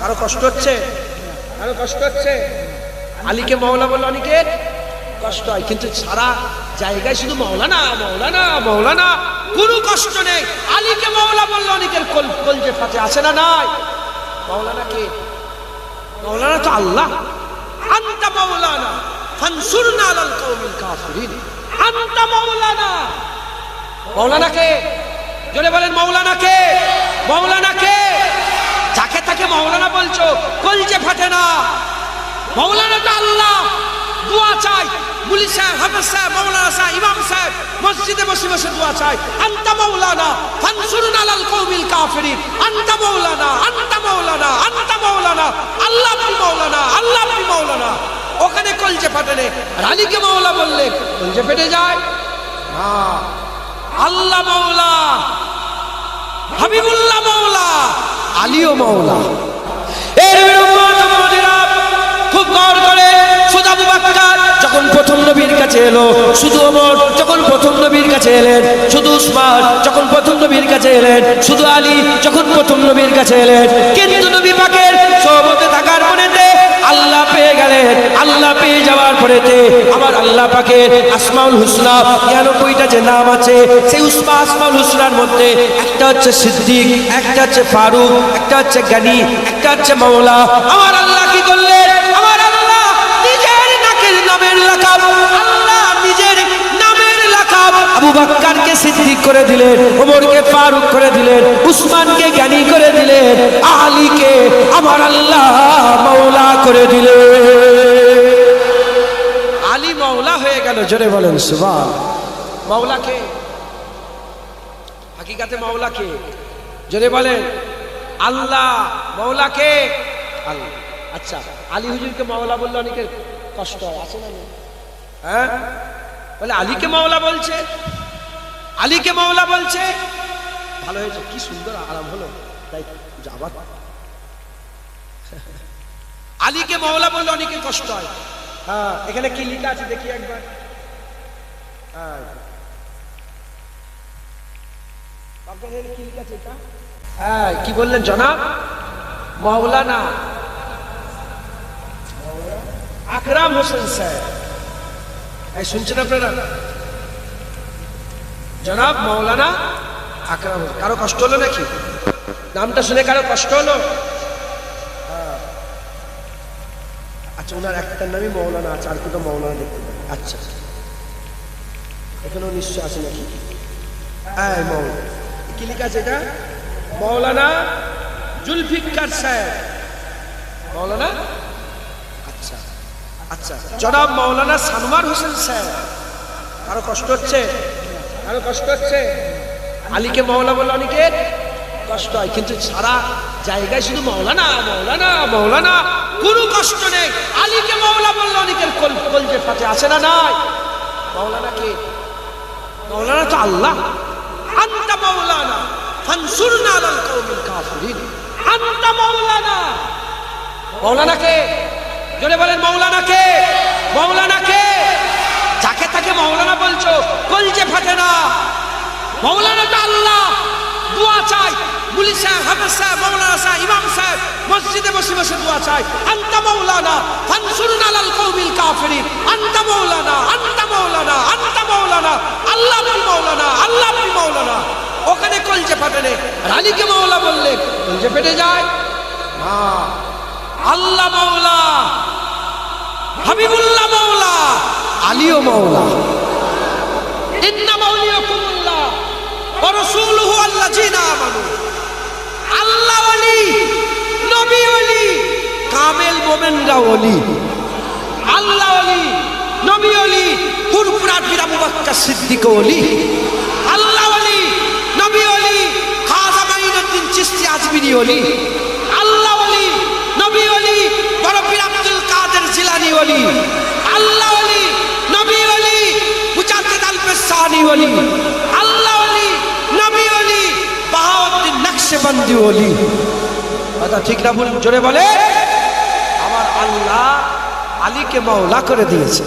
কারও কষ্ট হচ্ছে? কারও কষ্ট হচ্ছে? আলীকে মৌলা বলল অনেকের কষ্ট হয়, কিন্তু সারা জায়গায় শুধু মৌলানা মৌলানা মৌলানা কোনো কষ্ট নেই। আলীকে মৌলা বলল অনেকের কল, কলজে ফাটে আছে না, নাই। মৌলানা কে? মৌলানা তো আল্লাহ। আন্তা মৌলানা ফানসুরনা আলাল কওমিল কাফিরিন। আন্তা মৌলানা মৌলানা কে? জোরে বলেন মৌলানা কে? মৌলানা কে? তাকে মৌলানা বলছো? কলজে ফাটে না। মৌলানা তো আল্লাহ। দোয়া চাই। মুলি সাহেব, হাফেজ সাহেব, মৌলানা সাহেব, ইমাম সাহেব, মসজিদে বসে বসে দোয়া চাই। আন্তা মৌলানা, ফানসুরুন আলাল কওমিল কাফিরিন। আন্তা মৌলানা আন্তা মৌলানা আন্তা মৌলানা। আল্লাহ আপনি মৌলানা, আল্লাহ আপনি মৌলানা। ওখানে কলজে ফাটে নে। রানীকে মৌলা বললে, কলজে ফেটে যায়। না। আল্লাহ মৌলা হাবিবুল্লাহ মৌলা আলীও মৌলা এর খুব গড় করে শুধু আবু যখন প্রথম নবীর কাছে এলো, শুধু ওমর যখন প্রথম নবীর কাছে এলেন, শুধু উসমান যখন প্রথম নবীর কাছে এলেন, শুধু আলী যখন প্রথম নবীর কাছে এলেন, কিন্তু নবী পাকের সহমতে থাকার পরেতে আল্লাহ পেয়ে গেলেন পরেতে আমার আল্লাহ পাকের আসমাউল হুসনা নিরানব্বইটা যে নাম আছে, সেই উসমা আসমাউল হুসনার মধ্যে একটা হচ্ছে সিদ্দিক, একটা হচ্ছে ফারুক, একটা হচ্ছে গানি, একটা হচ্ছে মাওলা। আমার আল্লাহ কি করলেন? আমার আল্লাহ নিজের নাকের নামের লাকাব। আল্লাহ নিজের নামের লাকাব। আবু বাক্কারকে সিদ্দিক করে দিলেন, ওমরকে ফারুক করে দিলেন, উসমানকে জ্ঞানী করে দিলেন, আলীকে আমার আল্লাহ মাওলা করে দিলেন। জোরে বলেন, সুবহান। মাওলাকে, হাকিকাতে মাওলাকে, জোরে বলেন, আল্লাহ মাওলাকে, আল্লাহ। আচ্ছা আলী হুজুরকে মাওলা বললে অনেকের কষ্ট হয়, আছে না হ্যাঁ? বলে, আলীকে মাওলা বলছে, আলীকে মাওলা বলছে। ভালো হয়েছে, কি সুন্দর আরাম হলো। তাই যাবার। আলীকে মাওলা বললে অনেকে কষ্ট হয়। হ্যাঁ এখানে কি লেখা আছে? দেখি একবার। হ্যাঁ কি বললেন জনাব? মাওলানা আকরাম হোসেন স্যার। এই শুনছেন আপনারা? জনাব মাওলানা আকরাম হোসেন। কারও কষ্ট হলো নাকি? নামটা শুনে কারও কষ্ট হলো। আচ্ছা ওনার একটার নামই মৌলানা আছে, আর কোথাও মৌলানা দেখতে আচ্ছা। এখানেও নিশ্চয় আছে নাকি? হ্যাঁ মৌলানা কি লেখা আছে এটা? মৌলানা জুলফিকার সাহেব। মৌলানা? আচ্ছা আচ্ছা জনাব মৌলানা সানোয়ার হোসেন সাহেব। কারও কষ্ট হচ্ছে? কারও কষ্ট হচ্ছে? আলীকে মৌলা বললে অনেকের কষ্ট হয়, কিন্তু সারা জায়গায় শুধু মৌলানা মৌলানা মৌলানা, কোনো কষ্ট নেই। আলীকে মৌলা বললে অনেকের কলজে ফাটে আছে না নাই? মৌলানা কে? মৌলানা তো আল্লাহ। আন্তা মৌলানা, ফানসুরনা আলাল কওমিল কাফিরিন। আন্তা মৌলানা। মৌলানা কে জোরে বলেন মৌলানা কে মৌলানা কে যাকে তাকে মৌলানা বলছো, কলজে ফাটে না। মৌলানা তো আল্লাহ। দোয়া চাই। মুলি সাহেব, হাফেজ সাহেব মৌলানা সাহেব, ইমাম সাহেব, মসজিদে বসে বসে দোয়া চাই। আন্তা মৌলানা ফানসুরুন আলাল কওমিল কাফিরিন। আন্তা মৌলানা আন্তা মৌলানা আন্তা মৌলানা আল্লাহ আপনি মৌলানা আল্লাহ আপনি মৌলানা ওখানে কলজে ফাটে নে রানীকে মৌলা বললে কলজে ফেটে যায়? না। আল্লাহ মৌলা হাবিবুল্লাহ মৌলা আলীও মৌলা ইন্না মাউলিয়াকুমুল্লাহ ওয়া রাসূলুহু আল্লাযীনা আমানু আল্লাহ ওলি, নবী ওলি, কামেল মোমেনরা ওলি। আল্লাহ ওলি, নবী ওলি ফুরফুরা পীর আবু বকর সিদ্দিক ওলি। আল্লাহ ওলি, নবী ওলি, খাজা মাইনুদ্দিন চিশতি আজমিরি ওলি। আল্লাহ ওলি, নবী ওলি, বড় পীর আব্দুল কাদের জিলানী ওলি। আল্লাহ ওলি, নবী নকশেবন্দি অলি। কথা ঠিক না বলুন জোরে বলে। আমার আল্লাহ আলীকে মাওলা করে দিয়েছে।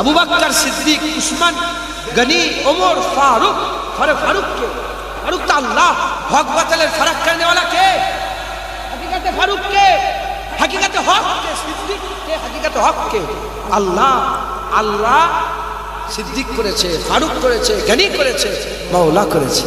আবু বাক্কার সিদ্দিক, উসমান, গনি, ওমর, ফারুক ফারুক ফারুককে। ফারুক তো আল্লাহ, হক বাতালের ফারাক করনেওয়ালা কে? হাকিকাতে ফারুক হাকিকাতে হক কে সিদ্দিক কে হাকিকাতে হক কে আল্লাহ আল্লাহ সিদ্দিক করেছে, ফারুক করেছে, গনি করেছে, মাওলা করেছে।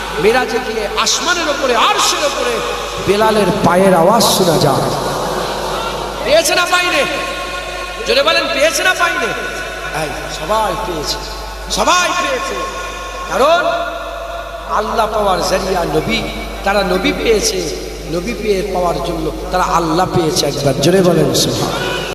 মেরাজে গিয়ে আসমানের ওপরে, আরশের ওপরে বেলালের পায়ের আওয়াজ শোনা যায়। পেয়েছে না পাইনে? জোরে বলেন, পেয়েছে না পাইনে? সবাই পেয়েছে সবাই পেয়েছে। কারণ আল্লাহ পাওয়ার জারিয়া নবী, তারা নবী পেয়েছে, নবী পেয়ে পাওয়ার জন্য তারা আল্লাহ পেয়েছে একবার। জোরে বলেন সুবহান